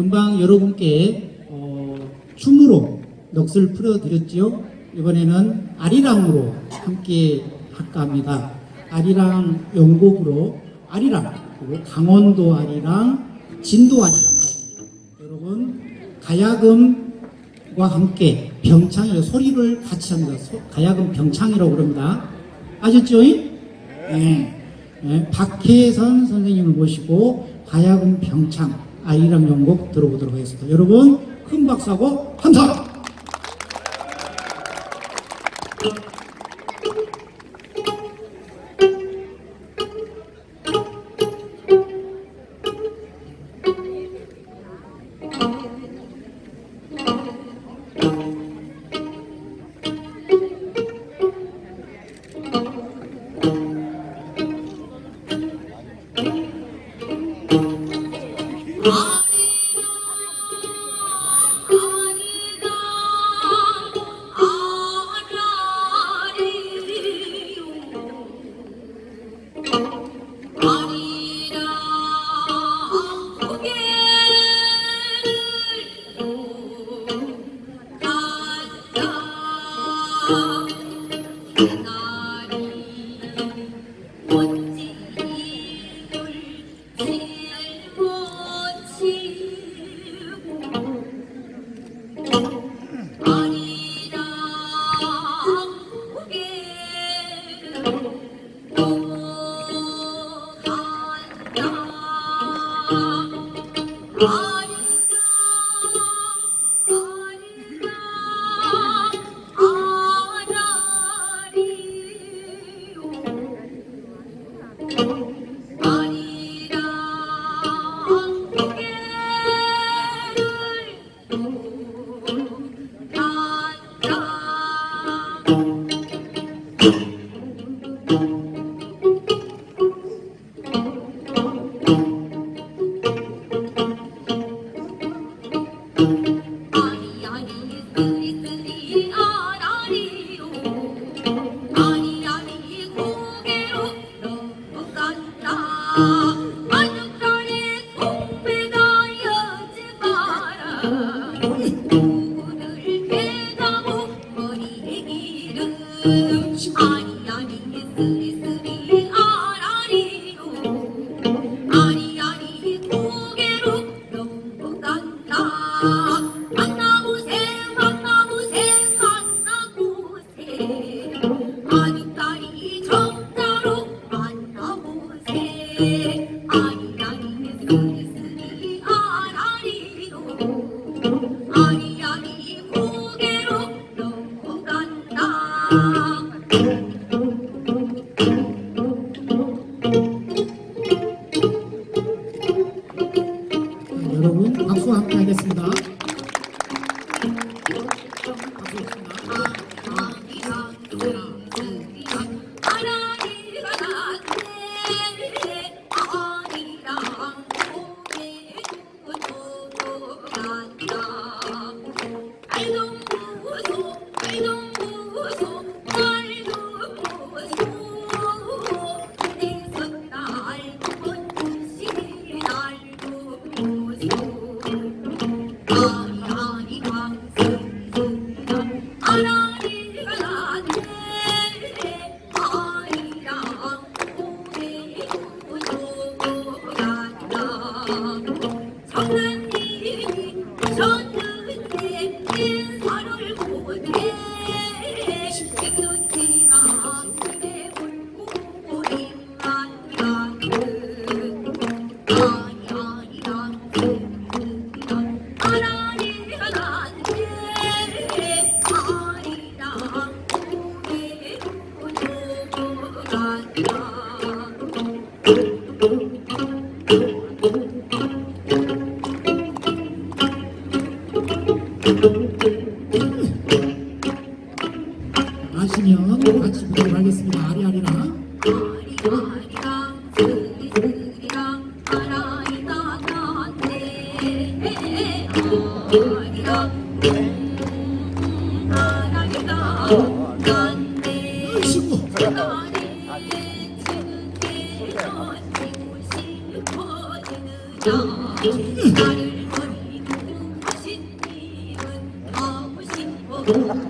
금방 여러분께 어, 춤으로 넋을 풀어드렸지요. 이번에는 아리랑으로 함께 할까 합니다. 아리랑 연곡으로 아리랑 그리고 강원도 아리랑, 진도 아리랑까지 여러분 가야금과 함께 병창이라고 소리를 같이 합니다. 소- 가야금 병창이라고 그럽니다. 아셨죠? 네. 네, 박혜선 선생님을 모시고 가야금 병창 아이랑 연곡 들어보도록 하겠습니다. 여러분 큰 박수하고 감사 합 니다. 여러분 박수 함께 하겠습니다. 아 나를 버리고 하신 일은 아무 신고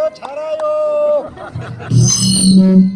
더 잘해요.